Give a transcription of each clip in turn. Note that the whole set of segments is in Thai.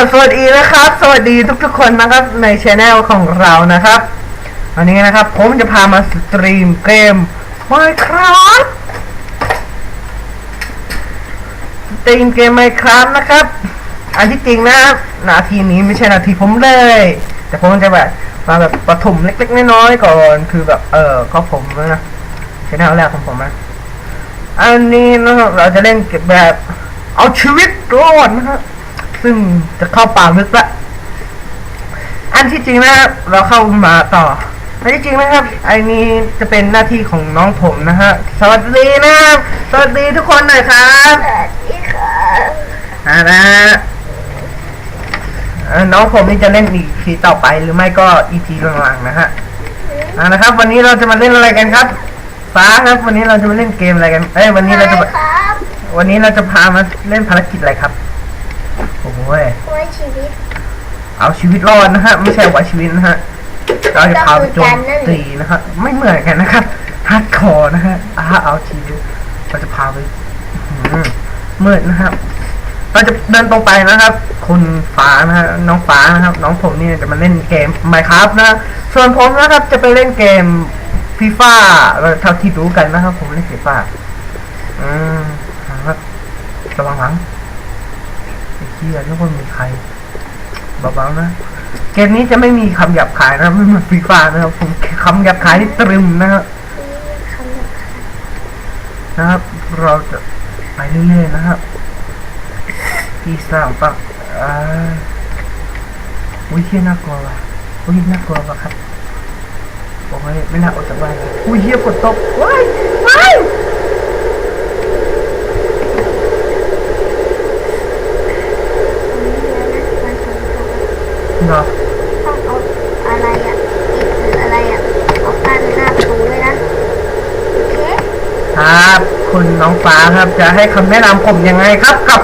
สวัสดีนะครับ สวัสดีทุกๆคนนะครับในช anel ของเรานะครับ วันนี้นะครับ ผมจะพามาสตรีมเกม Minecraft สตรีมเกม Minecraft นะครับ อันที่จริงนะนาทีนี้ไม่ใช่นาทีผมเลย แต่ผมจะแบบมาแบบปฐมเล็ก ๆ น้อยๆก่อนคือแบบเออก็ผมนะช anel แรกของผมนะอันนี้นะครับเราจะเล่นแบบเอาชีวิตรอดนะฮะ ซึ่งจะเข้าป่าลึกละอันที่จริงนะครับ เราเข้ามาต่อ อันที่จริงนะครับ ไอ้นี้จะเป็นหน้าที่ของน้องผมนะฮะ สวัสดีนะครับ สวัสดีทุกคนหน่อยครับสวัสดีค่ะอ่านะฮะเอ่อน้องผมนี่จะเล่นอีพีต่อไปหรือไม่ก็อีพีหลังๆนะฮะอ่านะครับ วันนี้เราจะมาเล่นอะไรกันครับ ฟ้าครับ วันนี้เราจะมาเล่นเกมอะไรกัน เอ้ยวันนี้เราจะมาครับวันนี้เราจะพามาเล่นภารกิจอะไรครับ โอ้โหยช่วยชีวิต เอาชีวิตรอดนะฮะ ไม่ใช่ว่าชีวิตนะฮะเราจะพาไปโจมตีนะฮะไม่เหมือนกันนะครับฮาร์ดคอร์นะฮะอาเอาชีวิตเราจะพาไปอื้อหือมืดนะครับเราจะเดินตรงไปนะครับ คุณฟ้านะฮะน้องฟ้านะครับ น้องผมเนี่ยจะมาเล่นเกม Minecraft นะส่วนผมนะครับ จะไปเล่นเกมฟีฟ่าเท่าที่รู้กันนะครับ ผมเล่นฟีฟ่าอืมครับระวังหลังไอ้ เหี้ยนึกว่ามีใครเบาๆนะ เกมนี้จะไม่มีคำหยาบคายนะไม่เหมือนฟีฟ่านะครับผมคำหยาบคายที่ตรึมนะครับคำหนึ่งค่ะนะครับ เราจะไปเรื่อยๆนะครับที่สางปักอ่าอุ้ยเฮียน่ากลัวว่ะอุ้ยน่ากลัวว่ะครับโอ้ยไม่น่าออกจากบ้านอุ้ยเฮียฝนตกว้ายว้าย แล้วนะวันสองสามเนาะต้องเอาอะไรอะอีกหรืออะไรอะเอาปั้นหน้าประตูด้วยนะโอเคครับคุณน้องฟ้าครับ จะให้คำแนะนำผมยังไงครับ กับ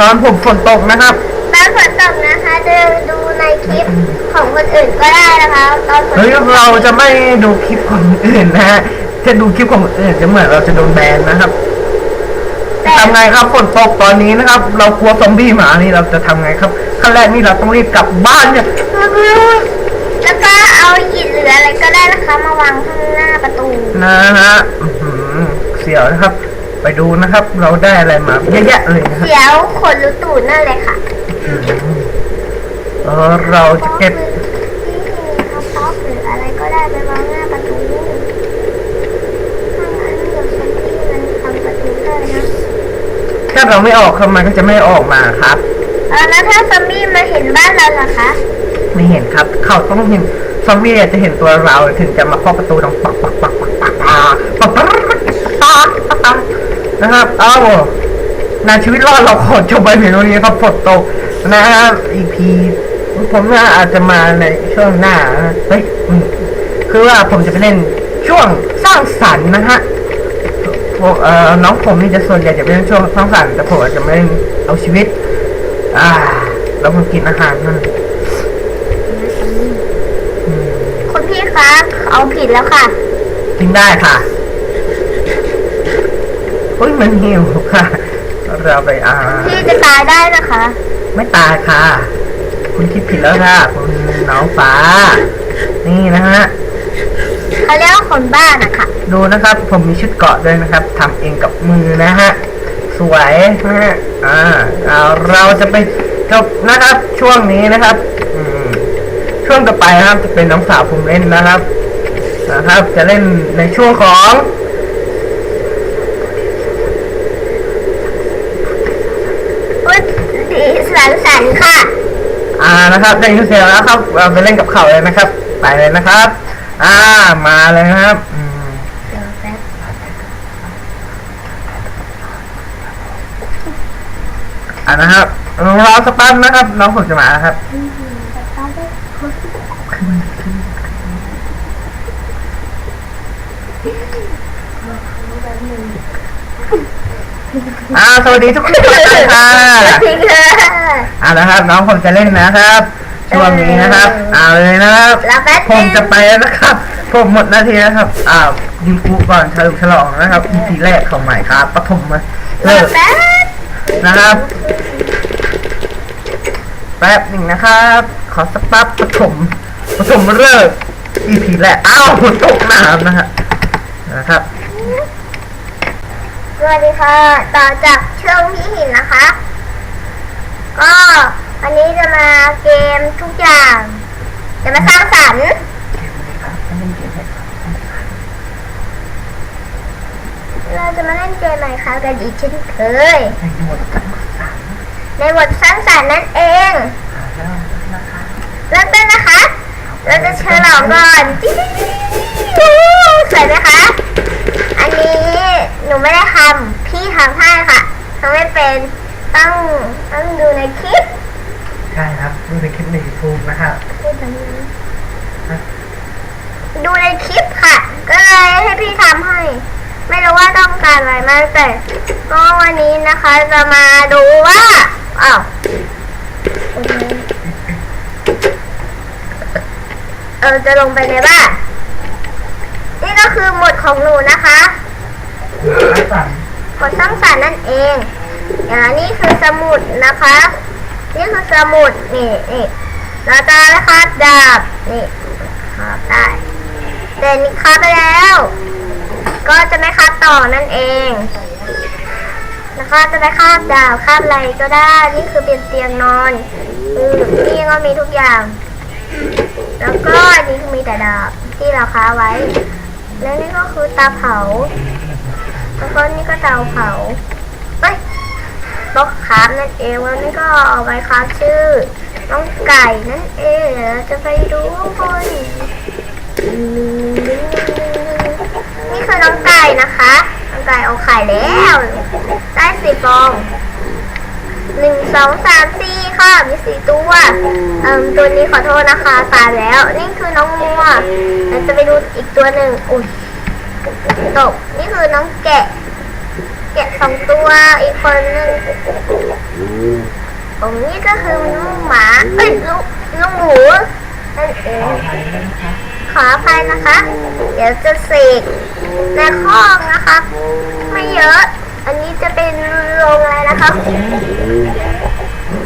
ตอนผมฝนตกนะครับ ตอนฝนตกนะคะจะดูในคลิปของคนอื่นก็ได้นะคะตอนฝนเฮ้ยตกเราจะไม่ดูคลิปของคนอื่นนะฮะจะดูคลิปของคนอื่นจะเหมือนเราจะโดนแบนนะครับแต่ทำไงครับฝนตกตอนนี้นะครับ เรากลัวซอมบี้หมานี่เราจะทำไงครับ ขั้นแรกนี่เราต้องรีบกลับบ้านเนี่ยแล้วก็เอาหินหรืออะไรก็ได้นะคะมาวางข้างหน้าประตูนะฮะอื้อหือเสียวนะครับ ไปดูนะครับ เราได้อะไรมาเยอะแยะเลยนะครับเดี๋ยวขนรูตูดนั่นเลยค่ะอืมเออเราจะเก็บที่เขาป๊อปหรืออะไรก็ได้ไปวางหน้าประตูถ้างั้นเดี๋ยวฉันที่มันทำประตูได้นะถ้าเราไม่ออกครับมันก็จะไม่ออกมาครับเออแล้วถ้าซอมบี้มาเห็นบ้านเราล่ะคะไม่เห็นครับ เขาต้องเห็นซอมบี้อาจจะเห็นตัวเราถึงจะมาเคาะประตูดังปักปักปักปักปักปักปักปักปักปักนะครับเอ้านาชีวิตรอดเราขอจบไปเพียงเท่านี้ครับฝนตกนะครับอีพีผมว่าอาจจะมาในช่วงหน้าเฮ้ยคือว่าผมจะไปเล่นช่วงสร้างสรรค์นะฮะพวกเอ่อน้องผมนี่จะส่วนใหญ่จะเป็นช่วงสร้างสรรค์แต่ผมอาจจะไม่เอาชีวิต อ่า แล้วมากินอาหารนั่นคุณพี่คะเอาผิดแล้วค่ะ กินได้ค่ะเฮ้ยมันหิวค่ะ เราไปอ่าพี่จะตายได้นะคะ ไม่ตายค่ะ คุณคิดผิดแล้วค่ะคุณน้องฟ้า นี่นะฮะเขาเรียกว่าคนบ้านะคะดูนะครับ ผมมีชุดเกราะด้วยนะครับทำเองกับมือนะฮะ สวยนะฮะอ่าเอาเราจะไปจบนะครับช่วงนี้นะครับอืมช่วงต่อไปนะครับจะเป็นน้องสาวผมเล่นนะครับนะครับ จะเล่นในช่วงของอุ๊ยสีสันสันค่ะ อ่านะครับได้ยินเสียงแล้วครับเราไปเล่นกับเขาเลยนะครับ ไปเลยนะครับ อ่ามาเลยนะครับอืม เดี๋ยวแป๊บ อ่านะครับรอสกปันนะครับ น้องผมจะมานะครับอ่าสวัสดีทุกคนเลยค่ะจริงเลยอ่านะครับ น้องผมจะเล่นนะครับช่วงนี้นะครับเอาเลยนะครับแล้วแป๊บผมจะไปแล้วนะครับ ผมหมดหน้าที่นะครับ อ่ายิงกูก่อนเฉลิมฉลองนะครับ EP แรกของใหม่ครับปฐมมาแล้เลิวกแป๊บ นะครับ แป๊บหนึ่งนะครับ ขอสปั๊บปฐมปฐมเลิก EP แรกอ้าวตกน้ำนะฮะนะครับ สวัสดีค่ะ ต่อจากช่วงพี่หินนะคะ ก็วันนี้จะมาเกมทุกอย่าง จะมาสร้างสรรค์ เราจะมาเล่นเกมไหนคะกันอีกเช่นเคยในหมวดทั้งสามในบทสร้างสรรค์นั่นเองแล้วนะคะเริ่มต้นนะคะ เราจะเฉลองก่อนจิ๊ดสวยไหมคะ อันนี้หนูไม่ได้ทำพี่ทำให้ค่ะทำไม่เป็นต้องต้องดูในคลิป ใช่ครับ ดูในคลิปในยูทูบนะครับดูในคลิปค่ะ ก็เลยให้พี่ทำให้ ไม่รู้ว่าต้องการอะไรมากแต่ก็วันนี้นะคะจะมาดูว่าอ้าวโอเออจะลงไปในบ้านนี่ก็คือหมดของหนูนะคะรักษากดสร้างสรรค์นั่นเองอย่านี้คือสมุดนะคะ นี่คือสมุดนี่นี่เราจะนะคะดาบนี่ครับได้แต่นี่ครับไปแล้ว ก็จะไม่ครับต่อนั่นเอง นะคะจะไปคาบดาวคาบอะไรก็ได้ นี่คือเป็นเตียงนอนอืมนี่ก็มีทุกอย่าง แล้วก็อันนี้คือมีแต่ดาบที่เราค้าไว้ แล้วนี่ก็คือตาเผา แล้วก็นี่ก็เตาเผาเอ้ยบล็อกคาร์บนั่นเองแล้วนี่ก็เอาไว้คาบชื่อน้องไก่นั่นเองจะไปดูคนนี่ คือน้องไก่นะคะ น้องไก่เอาไข่แล้ว ได้สี่ฟองหนึ่งสองสามสี่ค่ะ มีสี่ตัวเอ่มตัวนี้ขอโทษนะคะตายแล้ว นี่คือน้องงัวเราจะไปดูอีกตัวหนึ่งอุ้ยตกนี่คือน้องแกะ แกะสองตัวอีกคนหนึ่งตรงนี้ก็คือลูกหมาเอ้ยลูกลูกหมูนั่นเอง ขออภัยนะคะ เดี๋ยวจะเสกในข้อกนะคะ ไม่เยอะ อันนี้จะเป็นโรงอะไรนะคะ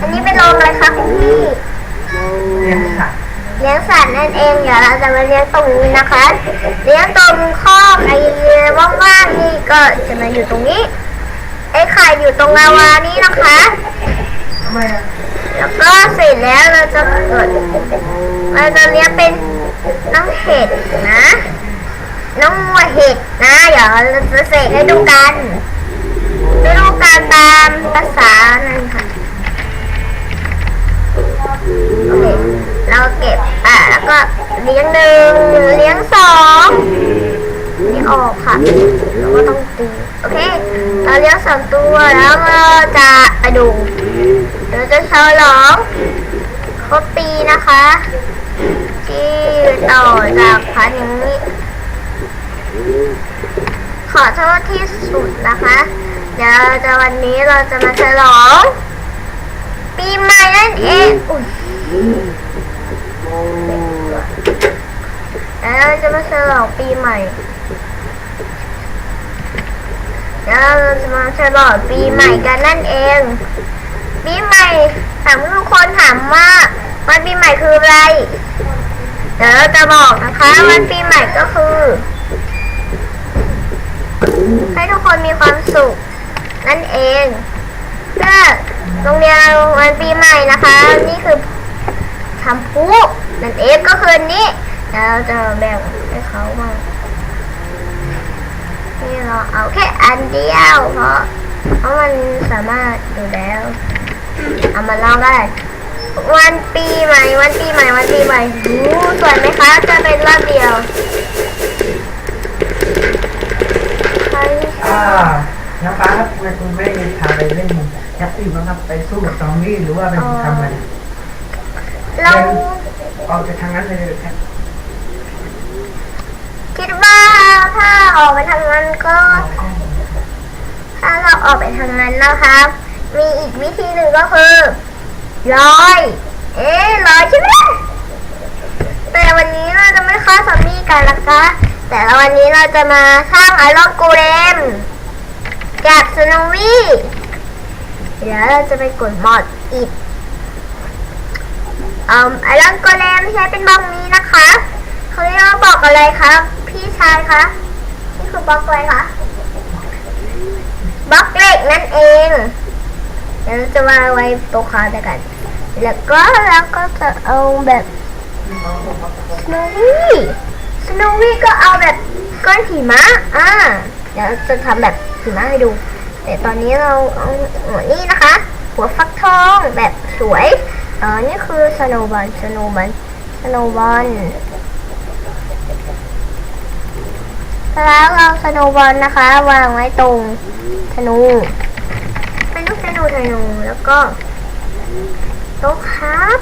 อันนี้เป็นโรงอะไรคะคุณพี่เรียนสัตว์เลี้ยงสัตว์นั่นเองเดี๋ยวเราจะมาเลี้ยงตรงนี้นะคะเลี้ยงตรงคอกไอ้ว่างๆนี่ก็จะมาอยู่ตรงนี้ ไอ้ไข่อยู่ตรงลาวานี่นะคะทำไมอะแล้วก็เสร็จแล้วเราจะเกิดเราจะเลี้ยงเป็น น้องเห็ดนะ น้องวัวเห็ดนะ เดี๋ยวเราเสกให้ดูกันไปดูการตามภาษานั่นค่ะโอเคเราเก็บอะแล้วก็เลี้ยงหนึ่งเลี้ยงสองนี่ออกค่ะแล้วก็ต้องตีโอเค เราเลี้ยงสองตัวแล้วเราจะไปดูเราจะฉลองครบปีนะคะ ที่ต่อจากพันนี้ ขอโทษที่สุดนะคะ เดี๋ยวจะวันนี้เราจะมาฉลอง ปีใหม่นั่นเองอุ้ยแล้วเราจะมาฉลองปีใหม่แล้วเราจะมาฉลองปีใหม่กันนั่นเอง ปีใหม่ถามทุกคนถามว่าวันปีใหม่คืออะไร เดี๋ยวเราจะบอกนะคะ วันปีใหม่ก็คือ ให้ทุกคนมีความสุข นั่นเองก็โรงเรียนวันปีใหม่นะคะ นี่คือทำพุนั่นเองก็คืออนนี้เดี๋ยวเราจะแบ่งให้เขาบ้างนี่เราเอาแค่อันเดียวเพราะเพราะมันสามารถอยู่แล้ว เอามาลองกัน วันปีใหม่ วันปีใหม่ วันปีใหม่หูสวยไหมคะ จะเป็นรอบเดียวใครอ่าน้ำฟ้าครับทำไมคุณไม่พาไปเล่นยักษ์ตีบ้างครับไปสู้กับซอมบี้หรือว่าไปทำอะไรเราออกจากทางนั้นเลยครับคิดว่าถ้าออกไปทางนั้นก็ ถ้าเราออกไปทางนั้นนะคะมีอีกวิธีหนึ่งก็คือ ลอย เอ๊ลอยใช่ไหมแต่วันนี้เราจะไม่ฆ่าซอมบี้กันนะคะ แต่วันนี้เราจะมาสร้างไอรอนกูเลมจากสโนวี่เดี๋ยวเราจะไปกดมอดอีกอ่อไอรอนโกเลมใช้เป็นบล็อกนี้นะคะเขาเรียกว่าบล็อกอะไรคะพี่ชายคะนี่คือบล็อกอะไรคะบล็อกเหล็กนั่นเองเดี๋ยวเราจะมาไว้โต๊ะคาด้วยกัน แล้วก็แล้วก็จะเอาแบบสโนวี่สโนวี่ก็เอาแบบก้อนหิมะอ่าเดี๋ยวจะทำแบบหิมะให้ดู แต่ตอนนี้เราเอาหัวนี่นะคะ หัวฟักทองแบบสวยเออนี่คือสโนบอลสโนบอลสโนบอลแล้วเราสโนบอลนะคะ วางไว้ตรงธนูเป็นลูกธนูธนูแล้วก็ โต๊ะครับ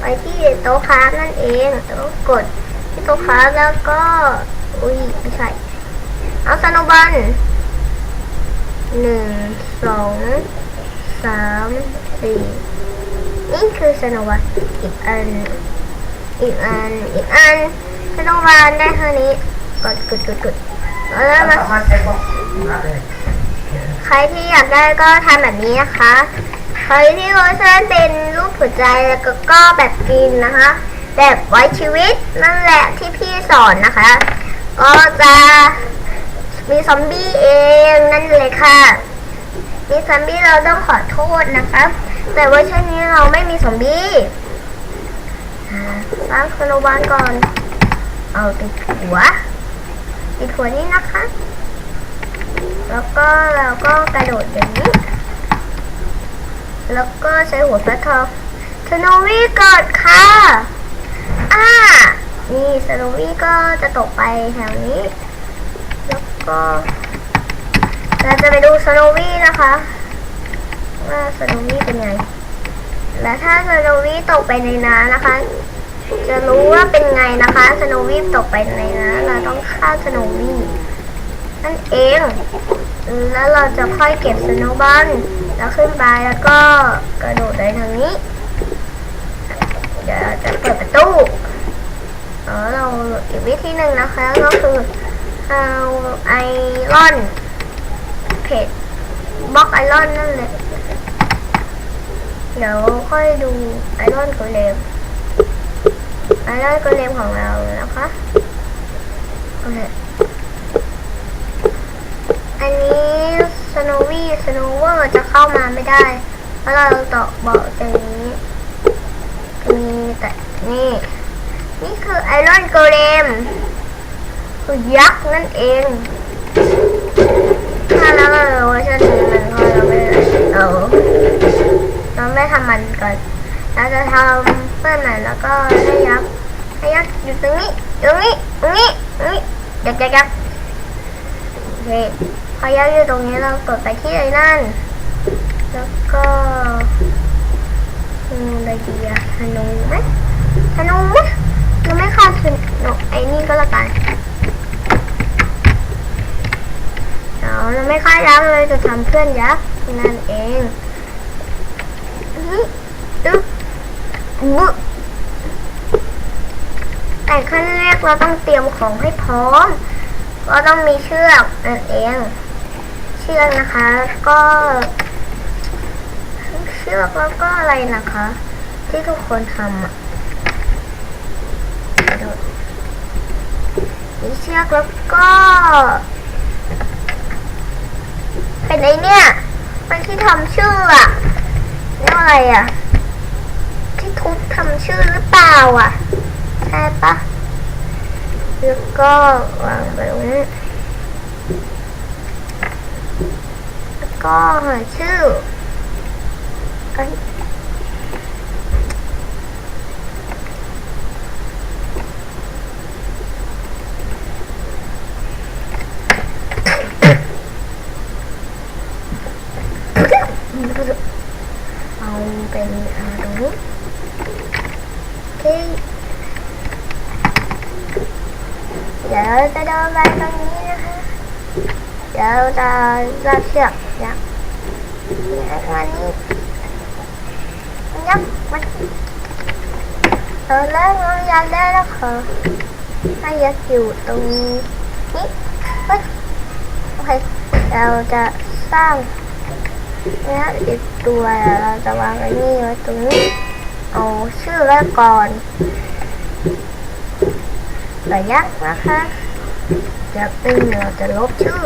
ไปที่โต๊ะครับนั่นเองแล้วกดที่โต๊ะครับแล้วก็อุ้ยไม่ใช่เอาสโนบอลหนึ่งสองสามสี่นี่คือสโนบอลอีกอันอีกอันอีกอันสโนบอลได้เท่านี้กดกดกดกดแล้วมาสามารถใช้บล็อกหิมะเลยใครที่อยากได้ก็ทำแบบนี้นะคะ ใครที่โรเซนเป็นรูปหัวใจแล้วก็ก็แบบกินนะคะ แบบไว้ชีวิตนั่นแหละที่พี่สอนนะคะ ก็จะมีซอมบี้เองนั่นเลยค่ะ มีซอมบี้เราต้องขอโทษนะคะ แต่ว่าช่วงนี้เราไม่มีซอมบี้อ่าล้างคโนบานก่อน เอาติดหัว ติดหัวนี่นะคะ แล้วก็เราก็กระโดดอย่างนี้ แล้วก็ใช้หัวฟักทองสโนวี่เกิดค่ะ อ่า นี่สโนวี่ก็จะตกไปแถวนี้ แล้วก็ เราจะไปดูสโนวี่นะคะ ว่าสโนวี่เป็นไง และถ้าสโนวี่ตกไปในน้ำนะคะ จะรู้ว่าเป็นไงนะคะสโนวี่ตกไปในน้ำเราต้องฆ่าสโนวี่นั่นเอง แล้วเราจะค่อยเก็บสโนบอลแล้วขึ้นไปแล้วก็กระโดดไปทางนี้ เดี๋ยวจะเปิดประตูเออเราอีกวิธีหนึ่งนะคะก็คือเอาไอรอนเพจบล็อกไอรอนนั่นเลยเดี๋ยวค่อยดูไอรอนโกเลมไอรอนโกเลมของเรานะคะโอเค อันนี้สโนวี่สโนเวอร์จะเข้ามาไม่ได้ เพราะเราตอกบอกตรงนี้มีแต่นี่ นี่คือไอรอนโกเลมคือยักษ์นั่นเอง ถ้าเราเวอร์ชันนี้มันก็เราไม่เอาเราไม่ทำมันก่อนเราจะทำเพื่อนใหม่แล้วก็ให้ยักษ์ให้ยักษ์อยู่ตรงนี้ตรงนี้ตรงนี้ตรงนี้ยักษ์ยักษ์ยักษ์โอเคพอยักอยู่ตรงนี้เรากดไปที่ไอ้นั่น แล้วก็อืมอะไรดีอะธนูไหมธนูไหมเราไม่ฆ่าธนูไอ้นี่ก็แล้วกันเอาเราไม่ฆ่ายักษ์เลยจะทำเพื่อนยักษ์นั่นเองนี่อึ๊บบึ๊บแต่ขั้นแรกเราต้องเตรียมของให้พร้อม ก็ต้องมีเชือกนั่นเอง เชือกนะคะ ก็เชือกแล้วก็อะไรนะคะ ที่ทุกคนทำอะมีเชือกแล้วก็ เป็นไอเนี่ยเป็นที่ทำชื่ออะเรียกว่าอะไรอะ ที่ทุบทำชื่อหรือเปล่าอะ ใช่ปะแล้วก็วางไปตรงนี้ อาตรงนี้โอเคเดี๋ยวเรา ยักษ์ยักษ์มานี่ยักษ์มาเออแล้วเราอยากได้แล้วค่ะให้ยักษ์อยู่ตรงนี้นี่เฮ้ยโอเคเราจะสร้างเนี่ยอีกตัวเราจะวางไอ้นี่ไว้ตรงนี้เอาชื่อไว้ก่อนแต่ยักษ์นะคะยักษ์เป็นเราจะลบชื่อ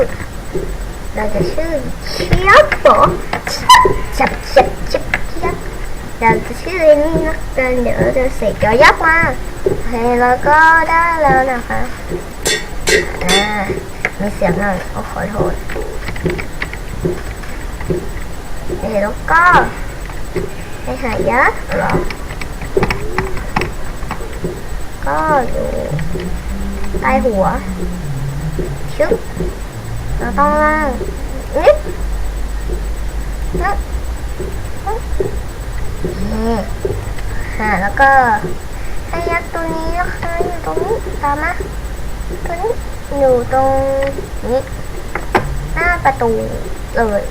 เราจะชื่อเชียบเหรอจับจับจับเชียบเราจะชื่อไอ้นี่นะเดี๋ยวเดี๋ยวเราจะเสกยอยักษ์มาโอเคแล้วก็ได้แล้วนะคะอ่ามีเสียงหน่อยขอขอโทษเอ้แล้วก็ให้หายักษ์หรอก็อยู่ใต้หัวชึบ เราต้องล่างนิดนึกนี่ฮะแล้วก็ให้ยักษ์ตัวนี้นะคะอยู่ตรงนี้ตามมาตัวนี้อยู่ตรงนี้หน้าประตูเลย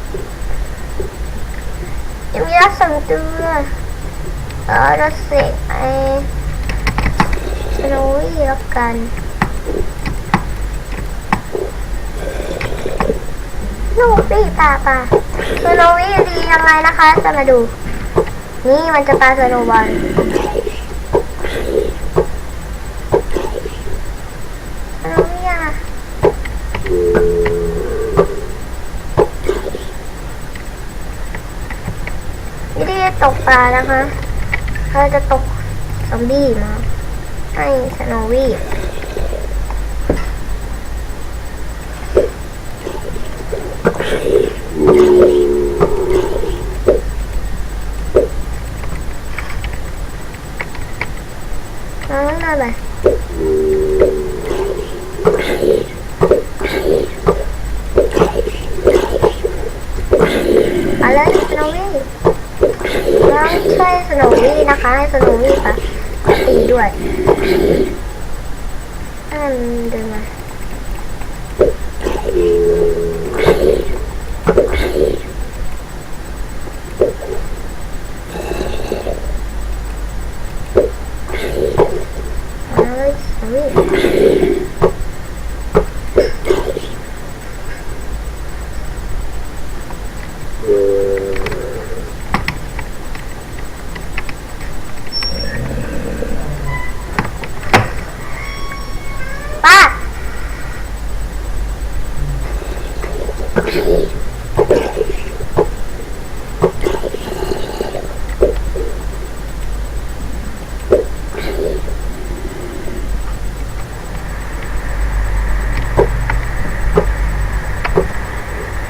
จะมีรักสั่งเตือนเออเราเสกไอ้สโนวี่แล้วกัน ลูกปีปลาปลาสโนวี่ดียังไงนะคะ จะมาดู นี่มันจะปลาสโนบอลสโนวี่อะไม่ได้ตกปลานะคะเขาจะตกซอมบี้มาให้สโนวี่ น้องน่าแบบมาเลยสโนวี่น้องช่วยสโนวี่นะคะให้สโนวี่ปะตีด้วยอันเดินมามาเลยสโนวี่ป้า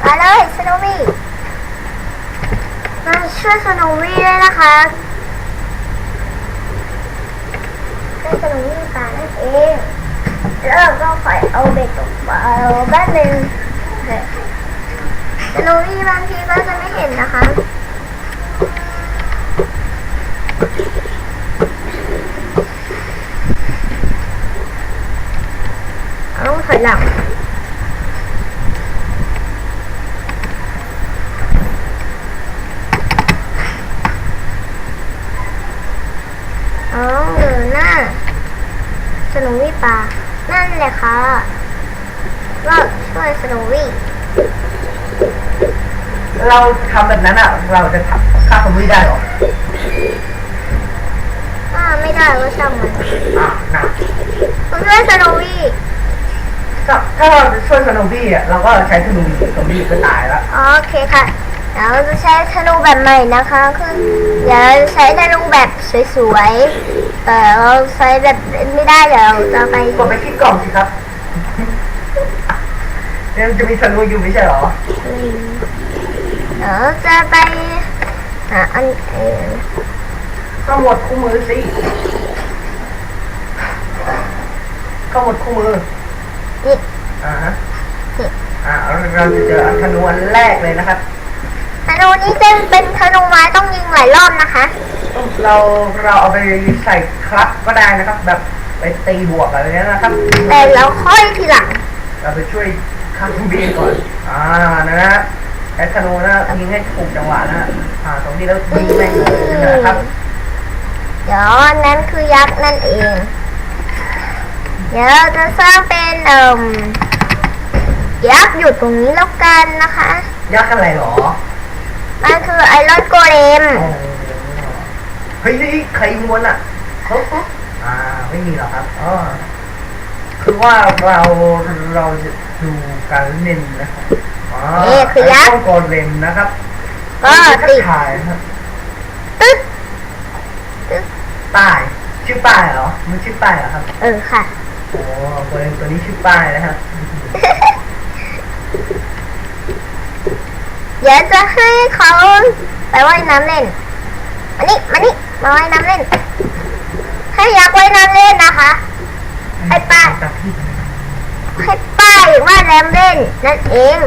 มาเลยสโนวี่มาช่วยสโนวี่ด้วย นะคะช่วยสโนวี่ป่านั่นเอง แล้วก็คอยเอาเบ็ดตกปลาเอาแป๊บนึงโอเคสโนวี่บางทีก็จะไม่เห็นนะคะเอาถอยหลัง อ๋อเดินหน้าสโนวี่ปลานั่น แหละค่ะก็ช่วยสโนวี่เราทำแบบนั้นอะ เราจะทำฆ่าซอมบี้ได้เหรออ่าไม่ได้ก็ช่างมันอ่านะผมช่วยสโนวี่ถ้าถ้าเราจะช่วยซอมบี้อะเราก็ใช้ธนูยิงซอมบี้ก็ตายแล้วอ๋อโอเคค่ะเดี๋ยวเราจะใช้ธนูแบบใหม่นะคะ คือเดี๋ยวเราจะใช้ธนูแบบสวยๆ แต่เราใช้แบบไม่ได้เดี๋ยวเราจะไปกดไปที่กล่องสิครับยังจะมีธนูอยู่ไม่ใช่เหรอเดี๋ยวจะไปหาอันเออก็หมดคู่มือสิก็หมดคู่มือนี่อ่าฮะอ่าเราจะเจอธนูอันแรกเลยนะครับธนูนี้จะเป็นธนูไม้ต้องยิงหลายรอบนะคะ เราเราเอาไปใส่ครับก็ได้นะครับ แบบไปตีบวกอะไรเนี้ยนะครับแต่เราค่อยทีหลังเราไปช่วยข้างบีก่อนอ่านะฮะไอ้ธนูนะยิงให้ถูกจังหวะนะอ่าตรงนี้แล้วยิงแม่งเลยนะครับเดี๋ยวอันนั้นคือยักษ์นั่นเอง เดี๋ยวเราจะสร้างเป็นเอ่มยักษ์อยู่ตรงนี้แล้วกันนะคะ ยักษ์อะไรหรอ มันคือไอรอนโกเลมโอ้ เฮ้ยนี่ใครม้วนอะเขาอ่า ไม่มีหรอกครับอ๋อคือว่าเราเราจะดูการเล่นนะครับอ๋อเอ๊ะคือยักษ์ไต้องกดเล่นนะครับก็ติดถ่ายนะครับตึ๊ดป้ายชื่อป้ายเหรอมันชื่อป้ายเหรอครับเออค่ะ โอ้ตัวนี้ตัวนี้ชื่อป้ายนะครับเดี๋ยวจะให้เขาไปว่ายน้ำเล่นมานี่มานี่ มาว่ายน้ำเล่น ให้ยักษ์ว่ายน้ำเล่นนะคะไอ้ป้ายจากที่ให้ป้ายว่ายน้ำเล่นนั่นเอง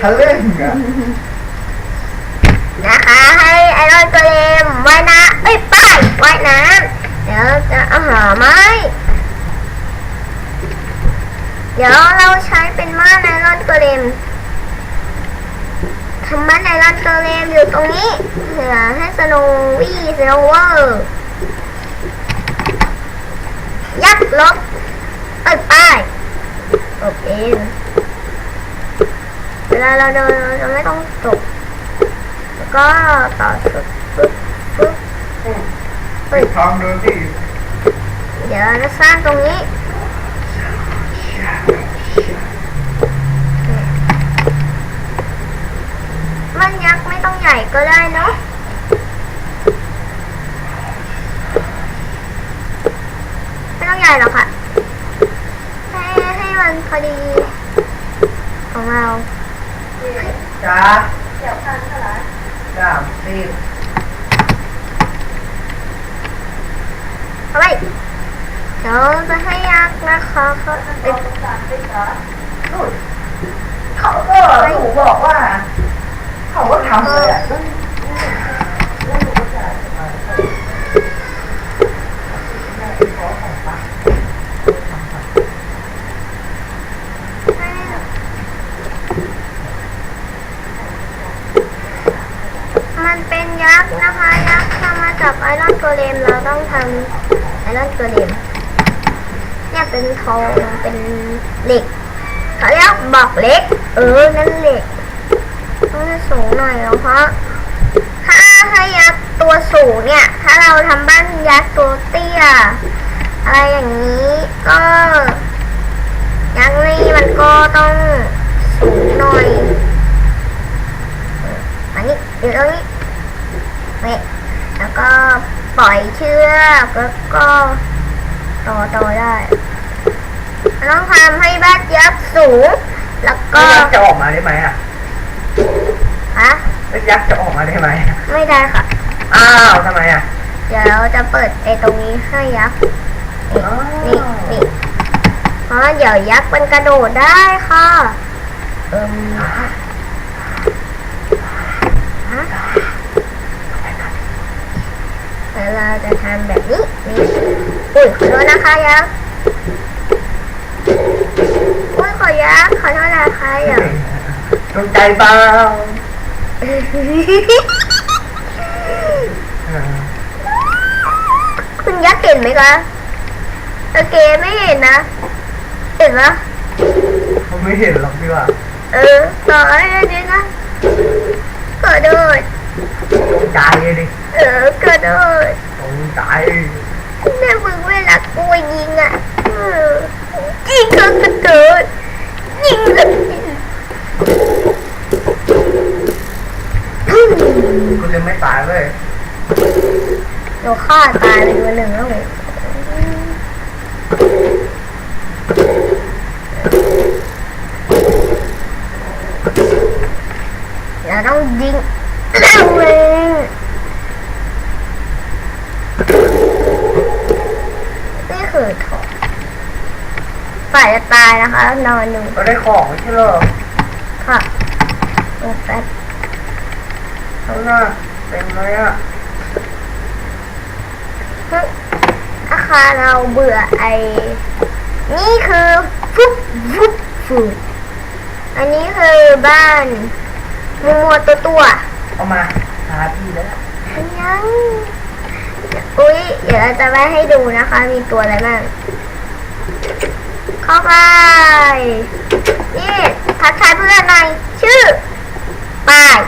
ทะลึ่งอะนะคะให้ไอรอนเกรมว่ายน้ำเอ้ยป้ายว่ายน้ำเดี๋ยวจะเอาหาไม้เดี๋ยวเราใช้เป็นม่านไอรอนเกรม ทำม่านไอรอนเกรมอยู่ตรงนี้เผื่อให้สโนวี่สโนเวอร์ยักษ์ลบเอ้ยป้ายตบเองเวลาเราเดินเราจะไม่ต้องตกแล้วก็ต่อสุดปึ๊บปึ๊บไปทองดูสิเดี๋ยวเราจะสร้างตรงนี้ มันยักษ์ไม่ต้องใหญ่ก็ได้เนาะไม่ต้องใหญ่หรอกค่ะ ให้ให้มันพอดีของเราจ้าเดี๋ยวพันเท่าไหร่สามสิบเอาไปเดี๋ยวจะให้ยักษ์นะคะเขาเอ้ยเขาก็หนูบอกว่า เขาก็ทำเลยอะมันเป็นยักษ์นะคะยักษ์ทำมาจากไอรอนโกเลมเราต้องทำไอรอนโกเลมเนี่ยเป็นทองเป็นเหล็กเขาเรียกบอกเหล็ก เออนั่นเหล็ก ต้องจะสูงหน่อยเพราะถ้าให้ยักษ์ตัวสูงเนี่ย ถ้าเราทำบ้านยักษ์ตัวเตี้ย อะไรอย่างนี้ก็ยักษ์นี่มันก็ต้องสูงหน่อยอันนี้เดี๋ยวตรงนี้นี่แล้วก็ปล่อยเชือกแล้วก็ต่อต่อได้ต้องทำให้บ้านยักษ์สูง แล้วก็จะออกมาได้ไหมอะ ฮะ แล้วยักษ์จะออกมาได้ไหมไม่ได้ค่ะ อ้าวทำไมอะเดี๋ยวเราจะเปิดไอ้ตรงนี้ให้ยักษ์นี่อ๋อนี่นี่เพราะเดี๋ยวยักษ์มันกระโดดได้ค่ะ เอิมฮะเดี๋ยวเราจะทำแบบนี้นี่อุ้ยขอโทษนะคะยักษ์อุ้ยขอยักษ์ขอโทษนะคะเดี๋ยวตรงใจเปล่าเออ คุณยักษ์เห็นไหมคะโอเคไม่เห็นนะเห็นปะเขาไม่เห็นหรอกพี่ว่า เออต่อให้เลยนะกระโดดตรงใจดิเออกระโดดตรงใจแม่มึงเวลากลัวยิงอะเออยิงก็กระโดดยิงก็ ยิงกูจะไม่ตายเลยโดนฆ่าตายไปตัวหนึ่งแล้วเลยเราต้องยิงเร็วเลยนี่คือถอดฝ่ายจะตายนะคะ นอนอยู่เราได้ของไม่ใช่เหรอค่ะโอ้แป๊บข้าง หน้าเต็มเลยอะเฮ้ยอาคารเราเบื่อไอ้นี่คือฟุบฟุบฟูดอันนี้คือบ้านมัวๆตัวตัวเอามาหาพี่แล้วๆยังอุ้ยเดี๋ยวเราจะไปให้ดูนะคะ มีตัวอะไรบ้างเข้าไปนี่ทักทายเพื่อนหน่อยชื่อป้าย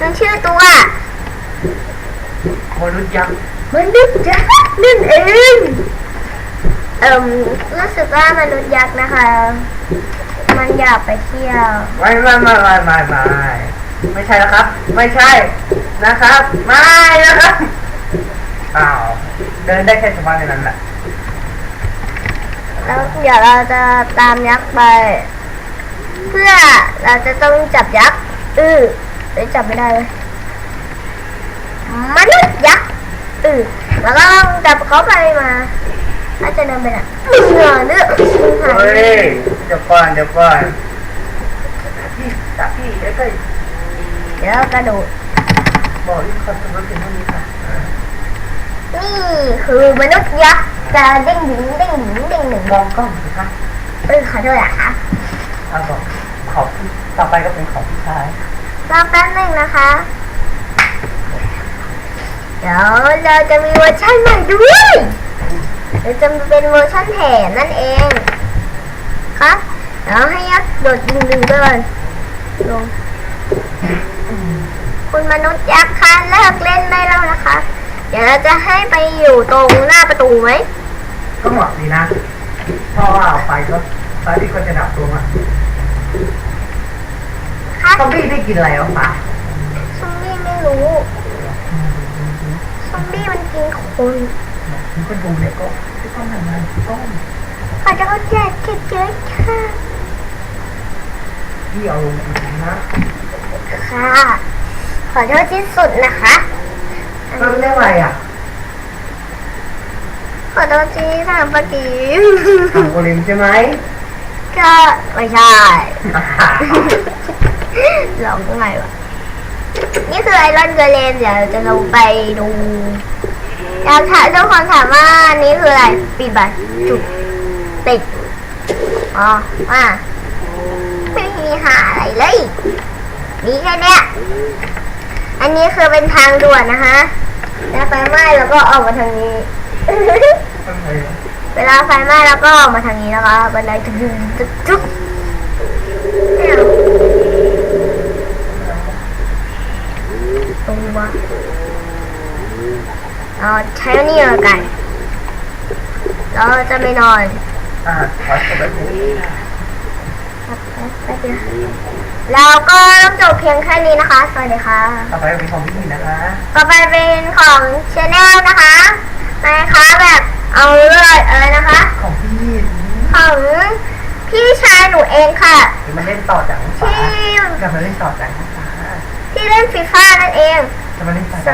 มันชื่อตัวมนุษย์ยักษ์มนุษย์ยักษ์นั่นเองเอ่มรู้สึกว่ามนุษย์ยักษ์นะคะ มันอยากไปเที่ยว ไม่ไม่ไม่ไม่ไม่ไม่ไม่ใช่แล้วครับ ไม่ใช่นะครับ ไม่นะครับอ้าวเดินได้แค่ชาวบ้านในนั้นแหละแล้วเดี๋ยวเราจะตามยักษ์ไป เพื่อเราจะต้องจับยักษ์เออเอ้ย จับไม่ได้เลยมนุษย์ยักษ์เออแล้วก็ต้องจับเขาไปมาถ้าจะเดินไปไหนมึงเหรอเนี่ยมึงหายเฮ้ยเดี๋ยวก่อนเดี๋ยวก่อนพี่จับพี่แล้วก็เดี๋ยวกระโดดบอกที่คนสมรสเป็นเท่านี้ค่ะนี่คือมนุษย์ยักษ์จะเด้งดึงเด้งดึงเด้งดึงมองกล้องสิคะเออขอโทษอะค่ะเอาบอกของพี่ต่อไปก็เป็นของพี่ชาย รอแป๊บนึงนะคะ เดี๋ยวเราจะมีเวอร์ชันใหม่ด้วยเราจะเป็นเวอร์ชันแถมนั่นเองครับเดี๋ยวให้ยักษ์โดดดึงดึงๆด้วยลงคุณมนุษย์ยักษ์คะเลิกเล่นได้แล้วนะคะ เดี๋ยวเราจะให้ไปอยู่ตรงหน้าประตูไหมก็เหมาะดีนะเพราะว่าไปก็ตอนที่ก็จะดับตัวมา คะซอมบี้ได้กินอะไรบ้างปะซอมบี้ไม่รู้ ซอมบี้มันกินคนมันก็ดูเนี่ยก็ที่ต้องทำงานต้มขอจะเขาแจกเยอะๆค่ะที่เอาลงอีกนะค่ะ ขอโทษที่สุดนะคะอันมันนี้เรียกอะไรอะขอโทษที่ทำเมื่อกี้ทำโอลิมใช่ไหมก็ไม่ใช่ หลอกไงวะ นี่คือไอรอนเกเลนเดี๋ยวจะลงไปดูอยากถามทุกคนถามว่านี่คืออะไรปิดบัตรจุดติดอ๋อว่าไม่มีหาอะไรเลยมีแค่เนี้ยอันนี้คือเป็นทางด่วนนะคะแล้วไฟไหม้แล้วก็ออกมาทางนี้ เวลาไฟไหม้แล้วก็ออกมาทางนี้นะคะบันไดจุกจุกจุกจุกเนี่ย ตรงวะเอาใช้อันนี่แล้วกัน เราจะไปนอนอ่าขอจบแบบนี้แป๊บเดียวเราก็ต้องจบเพียงแค่นี้นะคะ สวัสดีค่ะ ต่อไปเป็นของพี่นะคะ ต่อไปเป็นของชาแนลนะคะนะคะแบบเอาเลือดอะไรนะคะ ของพี่ของพี่ชายหนูเองค่ะ เดี๋ยวมันเล่นต่อจากน้องฟ้าที่จะมาเล่นต่อจากน้องฟ้า ที่เล่นฟีฟ่านั่นเอง